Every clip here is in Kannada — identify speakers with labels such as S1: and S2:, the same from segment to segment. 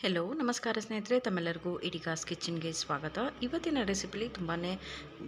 S1: ಹೆಲೋ ನಮಸ್ಕಾರ ಸ್ನೇಹಿತರೆ, ತಮ್ಮೆಲ್ಲರಿಗೂ ಇಡಿಗಾಸ್ ಕಿಚನ್ಗೆ ಸ್ವಾಗತ. ಇವತ್ತಿನ ರೆಸಿಪಿಲಿ ತುಂಬಾ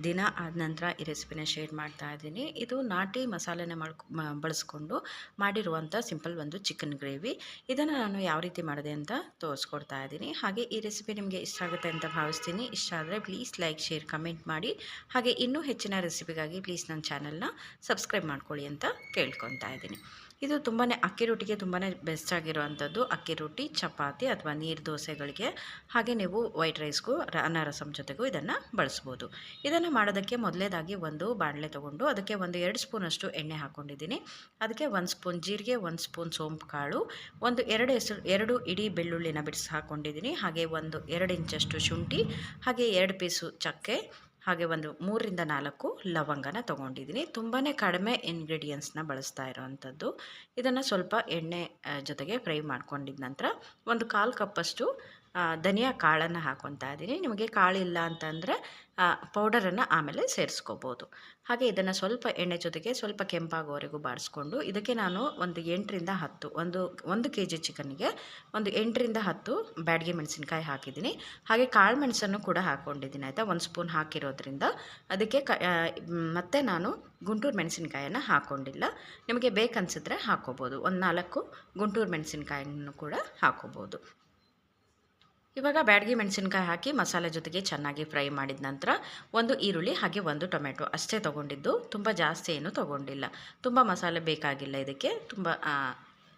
S1: ದಿನ ಆದ ನಂತರ ಈ ರೆಸಿಪಿನ ಶೇರ್ ಮಾಡ್ತಾ ಇದ್ದೀನಿ. ಇದು ನಾಟಿ ಮಸಾಲೆನ ಮಾಡ್ಕೊ ಬಳಸ್ಕೊಂಡು ಮಾಡಿರುವಂಥ ಸಿಂಪಲ್ ಒಂದು ಚಿಕನ್ ಗ್ರೇವಿ. ಇದನ್ನು ನಾನು ಯಾವ ರೀತಿ ಮಾಡಿದೆ ಅಂತ ತೋರಿಸ್ಕೊಡ್ತಾ ಇದ್ದೀನಿ. ಹಾಗೆ ಈ ರೆಸಿಪಿ ನಿಮಗೆ ಇಷ್ಟ ಆಗುತ್ತೆ ಅಂತ ಭಾವಿಸ್ತೀನಿ. ಇಷ್ಟ ಆದರೆ ಪ್ಲೀಸ್ ಲೈಕ್, ಶೇರ್, ಕಮೆಂಟ್ ಮಾಡಿ. ಹಾಗೆ ಇನ್ನೂ ಹೆಚ್ಚಿನ ರೆಸಿಪಿಗಾಗಿ ಪ್ಲೀಸ್ ನನ್ನ ಚಾನಲ್ನ ಸಬ್ಸ್ಕ್ರೈಬ್ ಮಾಡ್ಕೊಳ್ಳಿ ಅಂತ ಕೇಳ್ಕೊತಾ ಇದ್ದೀನಿ. ಇದು ತುಂಬಾ ಅಕ್ಕಿ ರೊಟ್ಟಿಗೆ ತುಂಬಾ ಬೆಸ್ಟ್ ಆಗಿರುವಂಥದ್ದು ಅಕ್ಕಿ ರೊಟ್ಟಿ, ಚಪಾತಿ ಅಥವಾ ನೀರು ದೋಸೆಗಳಿಗೆ, ಹಾಗೆ ನೀವು ವೈಟ್ ರೈಸ್ಗೂ ಅನ್ನ ರಸಂ ಜೊತೆಗೂ ಇದನ್ನು ಬಳಸ್ಬೋದು. ಇದನ್ನು ಮಾಡೋದಕ್ಕೆ ಮೊದಲೇದಾಗಿ ಒಂದು ಬಾಣಲೆ ತೊಗೊಂಡು, ಅದಕ್ಕೆ ಒಂದು ಎರಡು ಸ್ಪೂನಷ್ಟು ಎಣ್ಣೆ ಹಾಕ್ಕೊಂಡಿದ್ದೀನಿ ಅದಕ್ಕೆ ಒಂದು ಸ್ಪೂನ್ ಜೀರಿಗೆ, ಒಂದು ಸ್ಪೂನ್ ಸೋಂಪು ಕಾಳು, ಒಂದು ಎರಡು ಹೆಸರು, ಎರಡು ಇಡೀ ಬೆಳ್ಳುಳ್ಳಿನ ಬಿಡಿಸಿ ಹಾಕ್ಕೊಂಡಿದ್ದೀನಿ ಹಾಗೆ ಒಂದು ಎರಡು ಇಂಚಷ್ಟು ಶುಂಠಿ, ಹಾಗೆ ಎರಡು ಪೀಸು ಚಕ್ಕೆ ಹಾಗೆ ಒಂದು ಮೂರರಿಂದ ನಾಲ್ಕು ಲವಂಗನ ತೊಗೊಂಡಿದ್ದೀನಿ. ತುಂಬಾ ಕಡಿಮೆ ಇಂಗ್ರೀಡಿಯೆಂಟ್ಸ್ನ ಬಳಸ್ತಾ ಇರೋವಂಥದ್ದು. ಇದನ್ನು ಸ್ವಲ್ಪ ಎಣ್ಣೆ ಜೊತೆಗೆ ಫ್ರೈ ಮಾಡ್ಕೊಂಡಿದ್ದ ನಂತರ ಒಂದು ಕಾಲು ಕಪ್ಪಷ್ಟು ಧನಿಯಾ ಕಾಳನ್ನು ಹಾಕೊತಾ ಇದ್ದೀನಿ. ನಿಮಗೆ ಕಾಳಿಲ್ಲ ಅಂತಂದರೆ ಪೌಡರನ್ನು ಆಮೇಲೆ ಸೇರಿಸ್ಕೋಬೋದು. ಹಾಗೆ ಇದನ್ನು ಸ್ವಲ್ಪ ಎಣ್ಣೆ ಜೊತೆಗೆ ಸ್ವಲ್ಪ ಕೆಂಪಾಗೋವರೆಗೂ ಬಾಡಿಸ್ಕೊಂಡು, ಇದಕ್ಕೆ ನಾನು ಒಂದು ಎಂಟರಿಂದ ಹತ್ತು, ಒಂದು ಒಂದು ಕೆ ಜಿ ಚಿಕನ್ಗೆ ಒಂದು ಎಂಟರಿಂದ ಹತ್ತು ಬ್ಯಾಡ್ಗೆ ಮೆಣಸಿನ್ಕಾಯಿ ಹಾಕಿದ್ದೀನಿ. ಹಾಗೆ ಕಾಳು ಮೆಣಸನ್ನು ಕೂಡ ಹಾಕ್ಕೊಂಡಿದ್ದೀನಿ ಆಯಿತಾ? ಒಂದು ಸ್ಪೂನ್ ಹಾಕಿರೋದ್ರಿಂದ. ಅದಕ್ಕೆ ಕ ಮತ್ತೆ ನಾನು ಗುಂಟೂರು ಮೆಣಸಿನ್ಕಾಯನ್ನು ಹಾಕ್ಕೊಂಡಿಲ್ಲ ನಿಮಗೆ ಬೇಕನ್ಸಿದ್ರೆ ಹಾಕ್ಕೋಬೋದು ಒಂದು ನಾಲ್ಕು ಗುಂಟೂರು ಮೆಣಸಿನ್ಕಾಯನ್ನು ಕೂಡ ಹಾಕ್ಕೋಬೋದು ಇವಾಗ ಬ್ಯಾಡಗಿ ಮೆಣಸಿನ್ಕಾಯಿ ಹಾಕಿ ಮಸಾಲೆ ಜೊತೆಗೆ ಚೆನ್ನಾಗಿ ಫ್ರೈ ಮಾಡಿದ ನಂತರ ಒಂದು ಈರುಳ್ಳಿ ಹಾಗೆ ಒಂದು ಟೊಮೆಟೊ ಅಷ್ಟೇ ತೊಗೊಂಡಿದ್ದು. ತುಂಬ ಜಾಸ್ತಿ ಏನು ತೊಗೊಂಡಿಲ್ಲ. ತುಂಬ ಮಸಾಲೆ ಬೇಕಾಗಿಲ್ಲ ಇದಕ್ಕೆ. ತುಂಬ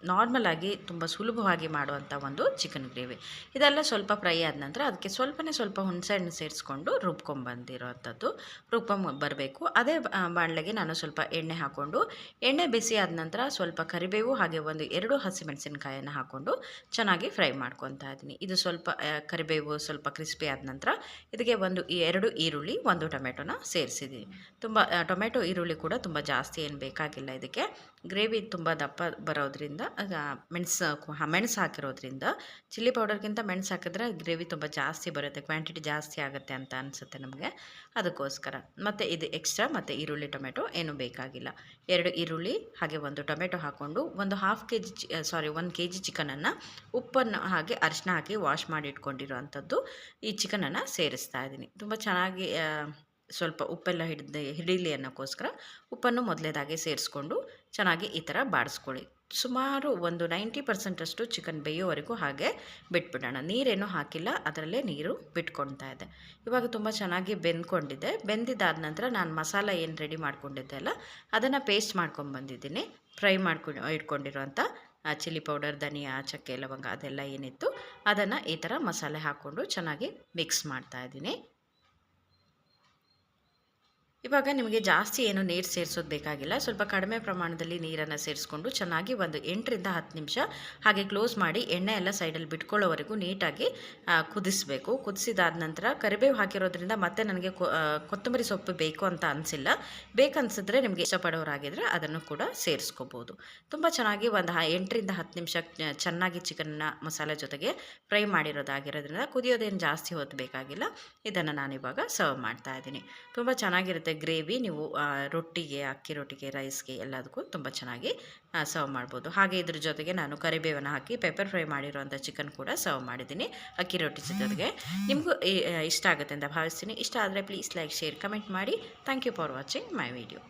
S1: ನಾರ್ಮಲ್ ಆಗಿ ತುಂಬ ಸುಲಭವಾಗಿ ಮಾಡುವಂಥ ಒಂದು ಚಿಕನ್ ಗ್ರೇವಿ ಇದೆಲ್ಲ ಸ್ವಲ್ಪ ಫ್ರೈ ಆದ ನಂತರ ಅದಕ್ಕೆ ಸ್ವಲ್ಪನೇ ಸ್ವಲ್ಪ ಹುಣಸೆ ಹಣ್ಣು ಸೇರಿಸ್ಕೊಂಡು ರುಬ್ಕೊಂಬಂದಿರೋವಂಥದ್ದು ರುಬ್ಕೊಂಬ ಬರಬೇಕು. ಅದೇ ಬಾಣಲೆಗೆ ನಾನು ಸ್ವಲ್ಪ ಎಣ್ಣೆ ಹಾಕ್ಕೊಂಡು, ಎಣ್ಣೆ ಬಿಸಿ ಆದ ನಂತರ ಸ್ವಲ್ಪ ಕರಿಬೇವು ಹಾಗೆ ಒಂದು ಎರಡು ಹಸಿಮೆಣಸಿನಕಾಯನ್ನು ಹಾಕ್ಕೊಂಡು ಚೆನ್ನಾಗಿ ಫ್ರೈ ಮಾಡ್ಕೊತಾ ಇದ್ದೀನಿ. ಇದು ಸ್ವಲ್ಪ ಕರಿಬೇವು ಸ್ವಲ್ಪ ಕ್ರಿಸ್ಪಿ ಆದ ನಂತರ ಇದಕ್ಕೆ ಒಂದು ಎರಡು ಈರುಳ್ಳಿ, ಒಂದು ಟೊಮೆಟೊನ ಸೇರಿಸಿದ್ದೀನಿ. ತುಂಬ ಟೊಮೆಟೊ, ಈರುಳ್ಳಿ ಕೂಡ ತುಂಬ ಜಾಸ್ತಿ ಏನು ಬೇಕಾಗಿಲ್ಲ ಇದಕ್ಕೆ. ಗ್ರೇವಿ ತುಂಬ ದಪ್ಪ ಬರೋದ್ರಿಂದ ಮೆಣಸು ಮೆಣಸು ಹಾಕಿರೋದ್ರಿಂದ ಚಿಲ್ಲಿ ಪೌಡರ್ಗಿಂತ ಮೆಣಸು ಹಾಕಿದ್ರೆ ಗ್ರೇವಿ ತುಂಬ ಜಾಸ್ತಿ ಬರುತ್ತೆ, ಕ್ವಾಂಟಿಟಿ ಜಾಸ್ತಿ ಆಗುತ್ತೆ ಅಂತ ಅನಿಸುತ್ತೆ ನಮಗೆ. ಅದಕ್ಕೋಸ್ಕರ. ಮತ್ತು ಇದು ಎಕ್ಸ್ಟ್ರಾ ಮತ್ತು ಈರುಳ್ಳಿ ಟೊಮೆಟೊ ಏನೂ ಬೇಕಾಗಿಲ್ಲ. ಎರಡು ಈರುಳ್ಳಿ, ಹಾಗೆ ಒಂದು ಟೊಮೆಟೊ ಹಾಕ್ಕೊಂಡು ಒಂದು ಹಾಫ್ ಕೆ ಜಿ ಸಾರಿ ಒಂದು ಕೆ ಜಿ ಚಿಕನನ್ನು ಉಪ್ಪನ್ನು ಹಾಗೆ ಅರಿಶಿನ ಹಾಕಿ ವಾಶ್ ಮಾಡಿ ಇಟ್ಕೊಂಡಿರೋವಂಥದ್ದು ಈ ಚಿಕನನ್ನು ಸೇರಿಸ್ತಾ ಇದ್ದೀನಿ. ತುಂಬ ಚೆನ್ನಾಗಿ ಸ್ವಲ್ಪ ಉಪ್ಪೆಲ್ಲ ಹಿಡಿದ, ಹಿಡೀಲಿ ಅನ್ನೋಕ್ಕೋಸ್ಕರ ಉಪ್ಪನ್ನು ಮೊದಲೇದಾಗಿ ಸೇರಿಸ್ಕೊಂಡು ಚೆನ್ನಾಗಿ ಈ ಥರ ಬಾಡಿಸ್ಕೊಳ್ಳಿ. ಸುಮಾರು ಒಂದು ನೈಂಟಿ ಪರ್ಸೆಂಟಷ್ಟು ಚಿಕನ್ ಬೇಯೋವರೆಗೂ ಹಾಗೆ ಬಿಟ್ಬಿಡೋಣ. ನೀರೇನು ಹಾಕಿಲ್ಲ, ಅದರಲ್ಲೇ ನೀರು ಬಿಟ್ಕೊಳ್ತಾ ಇದೆ. ಇವಾಗ ತುಂಬ ಚೆನ್ನಾಗಿ ಬೆಂದ್ಕೊಂಡಿದೆ. ಬೆಂದಿದ್ದಾದ ನಂತರ ನಾನು ಮಸಾಲ ಏನು ರೆಡಿ ಮಾಡ್ಕೊಂಡಿದ್ದೆ ಅಲ್ಲ, ಅದನ್ನು ಪೇಸ್ಟ್ ಮಾಡ್ಕೊಂಡು ಬಂದಿದ್ದೀನಿ. ಫ್ರೈ ಮಾಡ್ಕೊಂಡು ಇಟ್ಕೊಂಡಿರೋಂಥ ಚಿಲ್ಲಿ ಪೌಡರ್, ಧನಿಯಾ, ಚಕ್ಕೆ, ಲವಂಗ ಅದೆಲ್ಲ ಏನಿತ್ತು, ಅದನ್ನು ಈ ಥರ ಮಸಾಲೆ ಹಾಕ್ಕೊಂಡು ಚೆನ್ನಾಗಿ ಮಿಕ್ಸ್ ಮಾಡ್ತಾ ಇದ್ದೀನಿ. ಇವಾಗ ನಿಮಗೆ ಜಾಸ್ತಿ ಏನು ನೀರು ಸೇರಿಸೋದು ಬೇಕಾಗಿಲ್ಲ. ಸ್ವಲ್ಪ ಕಡಿಮೆ ಪ್ರಮಾಣದಲ್ಲಿ ನೀರನ್ನು ಸೇರಿಸ್ಕೊಂಡು ಚೆನ್ನಾಗಿ ಒಂದು ಎಂಟರಿಂದ ಹತ್ತು ನಿಮಿಷ ಹಾಗೆ ಕ್ಲೋಸ್ ಮಾಡಿ ಎಣ್ಣೆ ಎಲ್ಲ ಸೈಡಲ್ಲಿ ಬಿಟ್ಕೊಳ್ಳೋವರೆಗೂ ನೀಟಾಗಿ ಕುದಿಸಬೇಕು. ಕುದಿಸಿದಾದ ನಂತರ ಕರಿಬೇವು ಹಾಕಿರೋದ್ರಿಂದ ಮತ್ತೆ ನನಗೆ ಕೊತ್ತಂಬರಿ ಸೊಪ್ಪು ಬೇಕು ಅಂತ ಅನಿಸಿಲ್ಲ. ಬೇಕನ್ಸಿದ್ರೆ ನಿಮಗೆ ಇಷ್ಟಪಡೋರಾಗಿದ್ದರೆ ಅದನ್ನು ಕೂಡ ಸೇರಿಸ್ಕೋಬೋದು. ತುಂಬ ಚೆನ್ನಾಗಿ ಒಂದು ಎಂಟರಿಂದ ಹತ್ತು ನಿಮಿಷ ಚೆನ್ನಾಗಿ ಚಿಕನ್ನ ಮಸಾಲೆ ಜೊತೆಗೆ ಫ್ರೈ ಮಾಡಿರೋದಾಗಿರೋದ್ರಿಂದ ಕುದಿಯೋದೇನು ಜಾಸ್ತಿ ಹೊತ್ತು ಬೇಕಾಗಿಲ್ಲ ಇದನ್ನು ನಾನಿವಾಗ ಸರ್ವ್ ಮಾಡ್ತಾ ಇದ್ದೀನಿ. ತುಂಬ ಚೆನ್ನಾಗಿರುತ್ತೆ ಗ್ರೇವಿ ನೀವು ರೊಟ್ಟಿಗೆ, ಅಕ್ಕಿ ರೊಟ್ಟಿಗೆ, ರೈಸ್ಗೆ ಎಲ್ಲದಕ್ಕೂ ತುಂಬ ಚೆನ್ನಾಗಿ ಸರ್ವ್ ಮಾಡ್ಬೋದು. ಹಾಗೆ ಇದ್ರ ಜೊತೆಗೆ ನಾನು ಕರಿಬೇವನ್ನು ಹಾಕಿ ಪೆಪ್ಪರ್ ಫ್ರೈ ಮಾಡಿರೋಂಥ ಚಿಕನ್ ಕೂಡ ಸರ್ವ್ ಮಾಡಿದ್ದೀನಿ ಅಕ್ಕಿ ರೊಟ್ಟಿ ಜೊತೆಗೆ. ನಿಮಗೂ ಇಷ್ಟ ಆಗುತ್ತೆ ಅಂತ ಭಾವಿಸ್ತೀನಿ. ಇಷ್ಟ ಆದರೆ ಪ್ಲೀಸ್ ಲೈಕ್ ಶೇರ್ ಕಮೆಂಟ್ ಮಾಡಿ. Thank you for watching my video